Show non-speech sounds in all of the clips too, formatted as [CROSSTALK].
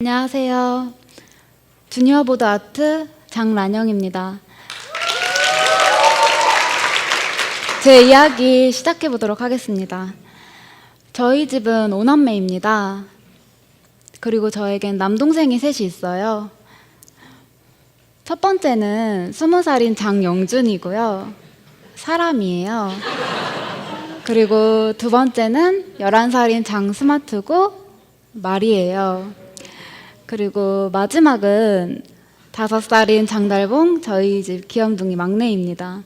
안녕하세요. 주니어 보드 아트 장란영입니다. 제 이야기 시작해 보도록 하겠습니다. 저희 집은 오남매입니다. 그리고 저에겐 남동생이 셋이 있어요. 첫 번째는 스무 살인 장영준이고요. 사람이에요. 그리고 두 번째는 11살인 장스마트고 말이에요. 그리고 마지막은 다섯 살인 장달봉 저희 집 귀염둥이 막내입니다.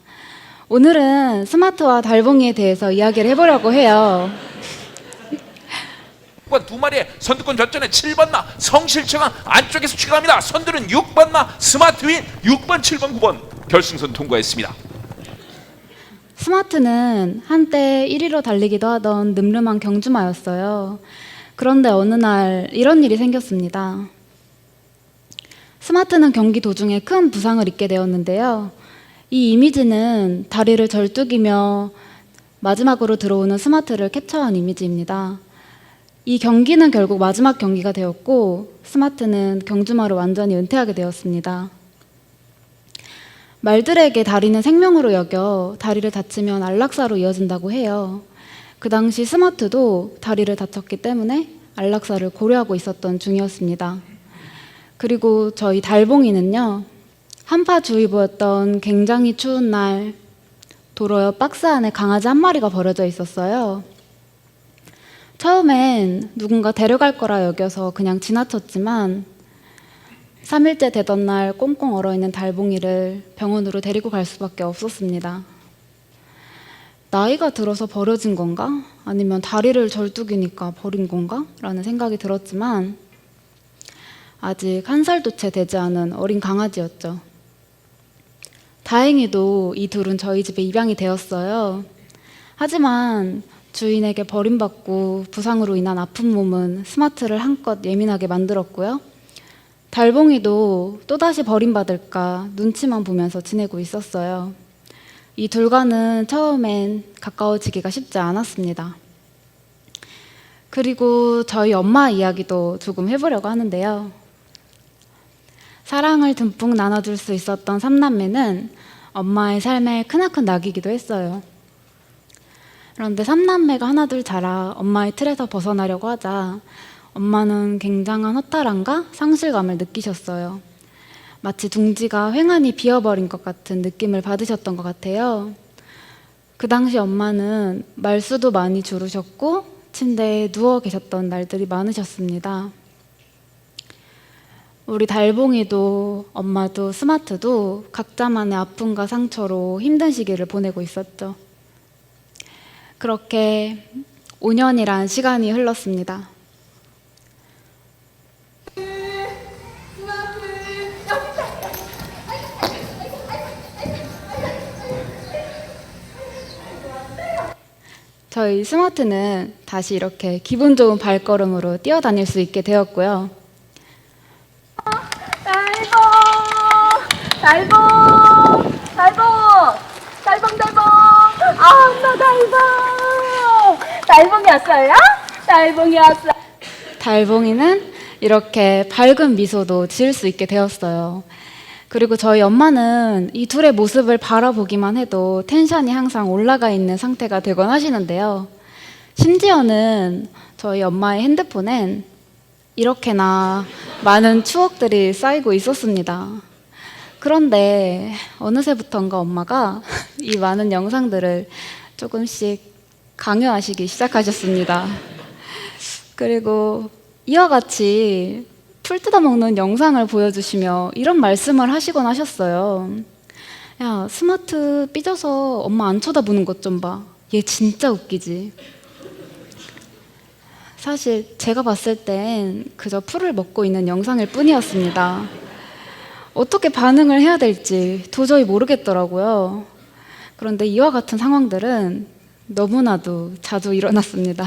오늘은 스마트와 달봉이에 대해서 이야기를 해보려고 해요. 번두 마리의 선두권 전전에 7번 마 성실청왕 안쪽에서 추격합니다. 선두는 6번 마 스마트윈 6번, 7번, 9번 결승선 통과했습니다. 스마트는 한때 1위로 달리기도 하던 늠름한 경주마였어요. 그런데 어느 날 이런 일이 생겼습니다. 스마트는 경기 도중에 큰 부상을 입게 되었는데요. 이 이미지는 다리를 절뚝이며 마지막으로 들어오는 스마트를 캡처한 이미지입니다. 이 경기는 결국 마지막 경기가 되었고 스마트는 경주마를 완전히 은퇴하게 되었습니다. 말들에게 다리는 생명으로 여겨 다리를 다치면 안락사로 이어진다고 해요. 그 당시 스마트도 다리를 다쳤기 때문에 안락사를 고려하고 있었던 중이었습니다. 그리고 저희 달봉이는요, 한파주의보였던 굉장히 추운 날, 도로옆 박스 안에 강아지 한 마리가 버려져 있었어요. 처음엔 누군가 데려갈 거라 여겨서 그냥 지나쳤지만 3일째 되던 날 꽁꽁 얼어있는 달봉이를 병원으로 데리고 갈 수밖에 없었습니다. 나이가 들어서 버려진 건가? 아니면 다리를 절뚝이니까 버린 건가? 라는 생각이 들었지만 아직 한 살도 채 되지 않은 어린 강아지였죠. 다행히도 이 둘은 저희 집에 입양이 되었어요. 하지만 주인에게 버림받고 부상으로 인한 아픈 몸은 스마트를 한껏 예민하게 만들었고요. 달봉이도 또다시 버림받을까 눈치만 보면서 지내고 있었어요. 이 둘과는 처음엔 가까워지기가 쉽지 않았습니다. 그리고 저희 엄마 이야기도 조금 해보려고 하는데요. 사랑을 듬뿍 나눠줄 수 있었던 삼남매는 엄마의 삶의 크나큰 낙이기도 했어요. 그런데 삼남매가 하나둘 자라 엄마의 틀에서 벗어나려고 하자 엄마는 굉장한 허탈함과 상실감을 느끼셨어요. 마치 둥지가 횡하니 비어버린 것 같은 느낌을 받으셨던 것 같아요. 그 당시 엄마는 말수도 많이 줄으셨고 침대에 누워 계셨던 날들이 많으셨습니다. 우리 달봉이도 엄마도 스마트도 각자만의 아픔과 상처로 힘든 시기를 보내고 있었죠. 그렇게 5년이란 시간이 흘렀습니다. 저희 스마트는 다시 이렇게 기분 좋은 발걸음으로 뛰어다닐 수 있게 되었고요. 달봉 달봉 달봉 달봉 달봉 아 엄마 달봉 달봉이 왔어요? 달봉이 왔어 달봉이는 이렇게 밝은 미소도 지을 수 있게 되었어요. 그리고 저희 엄마는 이 둘의 모습을 바라보기만 해도 텐션이 항상 올라가 있는 상태가 되곤 하시는데요. 심지어는 저희 엄마의 핸드폰엔 이렇게나 많은 추억들이 쌓이고 있었습니다. 그런데 어느새부턴가 엄마가 [LAUGHS] 이 많은 영상들을 조금씩 강요하시기 시작하셨습니다. 그리고 이와 같이 풀 뜯어 먹는 영상을 보여주시며 이런 말씀을 하시곤 하셨어요. 야, 스마트 삐져서 엄마 안 쳐다보는 것 좀 봐. 얘 진짜 웃기지. 사실 제가 봤을 땐 그저 풀을 먹고 있는 영상일 뿐이었습니다. 어떻게 반응을 해야 될지 도저히 모르겠더라고요. 그런데 이와 같은 상황들은 너무나도 자주 일어났습니다.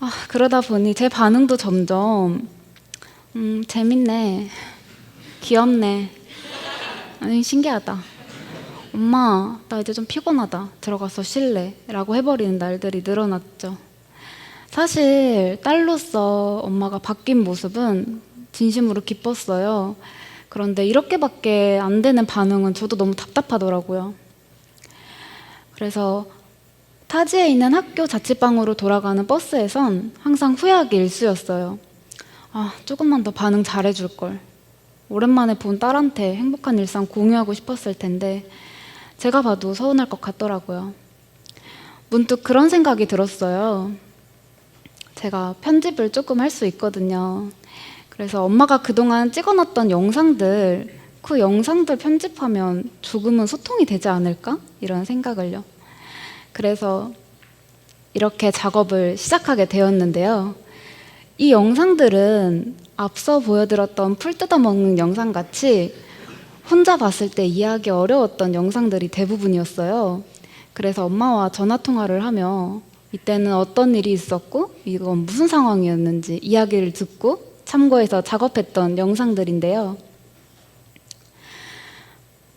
아, 그러다 보니 제 반응도 점점 음, 재밌네. 귀엽네. 아니, 신기하다. 엄마, 나 이제 좀 피곤하다. 들어가서 쉴래. 라고 해버리는 날들이 늘어났죠. 사실 딸로서 엄마가 바뀐 모습은 진심으로 기뻤어요. 그런데 이렇게밖에 안 되는 반응은 저도 너무 답답하더라고요. 그래서 타지에 있는 학교 자취방으로 돌아가는 버스에선 항상 후회하기 일쑤였어요. 아, 조금만 더 반응 잘해줄 걸. 오랜만에 본 딸한테 행복한 일상 공유하고 싶었을 텐데 제가 봐도 서운할 것 같더라고요. 문득 그런 생각이 들었어요. 제가 편집을 조금 할 수 있거든요. 그래서 엄마가 그동안 찍어놨던 영상들, 그 영상들 편집하면 조금은 소통이 되지 않을까? 이런 생각을요. 그래서 이렇게 작업을 시작하게 되었는데요. 이 영상들은 앞서 보여드렸던 풀 뜯어먹는 영상 같이 혼자 봤을 때 이해하기 어려웠던 영상들이 대부분이었어요. 그래서 엄마와 전화 통화를 하며 이때는 어떤 일이 있었고 이건 무슨 상황이었는지 이야기를 듣고 참고해서 작업했던 영상들인데요.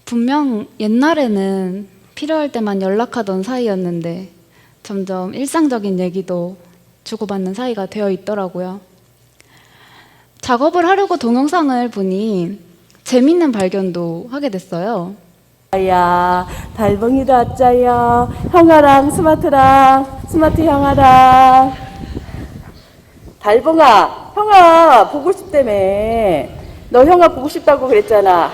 분명 옛날에는 필요할 때만 연락하던 사이였는데 점점 일상적인 얘기도 주고받는 사이가 되어 있더라고요. 작업을 하려고 동영상을 보니 재밌는 발견도 하게 됐어요. 야, 달봉이도 왔자요. 형아랑 스마트랑, 스마트 형아랑. 달봉아, 형아 보고 싶다며. 너 형아 보고 싶다고 그랬잖아.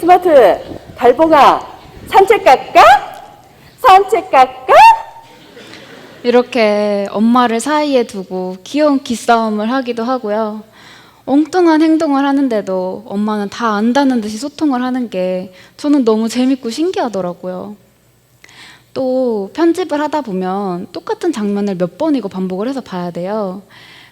스마트, 달봉아, 산책 갈까? 산책 갈까? 이렇게 엄마를 사이에 두고 귀여운 기싸움을 하기도 하고요. 엉뚱한 행동을 하는데도 엄마는 다 안다는 듯이 소통을 하는 게 저는 너무 재밌고 신기하더라고요. 또 편집을 하다 보면 똑같은 장면을 몇 번이고 반복을 해서 봐야 돼요.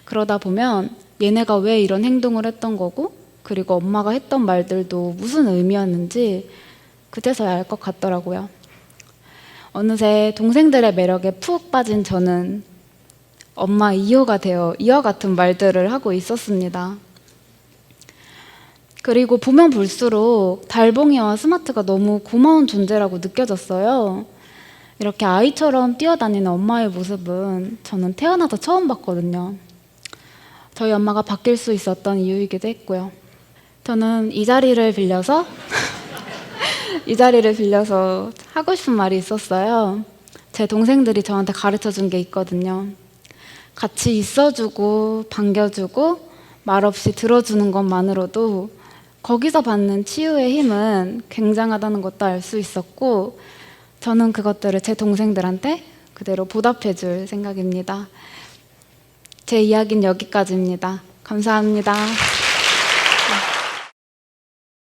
그러다 보면 얘네가 왜 이런 행동을 했던 거고, 그리고 엄마가 했던 말들도 무슨 의미였는지 그제서야 알 것 같더라고요. 어느새 동생들의 매력에 푹 빠진 저는 엄마 이호가 되어 이와 같은 말들을 하고 있었습니다. 그리고 보면 볼수록 달봉이와 스마트가 너무 고마운 존재라고 느껴졌어요. 이렇게 아이처럼 뛰어다니는 엄마의 모습은 저는 태어나서 처음 봤거든요. 저희 엄마가 바뀔 수 있었던 이유이기도 했고요. 저는 이 자리를 빌려서 이 자리를 빌려서 하고 싶은 말이 있었어요. 제 동생들이 저한테 가르쳐 준 게 있거든요. 같이 있어주고 반겨주고 말없이 들어주는 것만으로도 거기서 받는 치유의 힘은 굉장하다는 것도 알 수 있었고 저는 그것들을 제 동생들한테 그대로 보답해 줄 생각입니다. 제 이야기는 여기까지입니다. 감사합니다.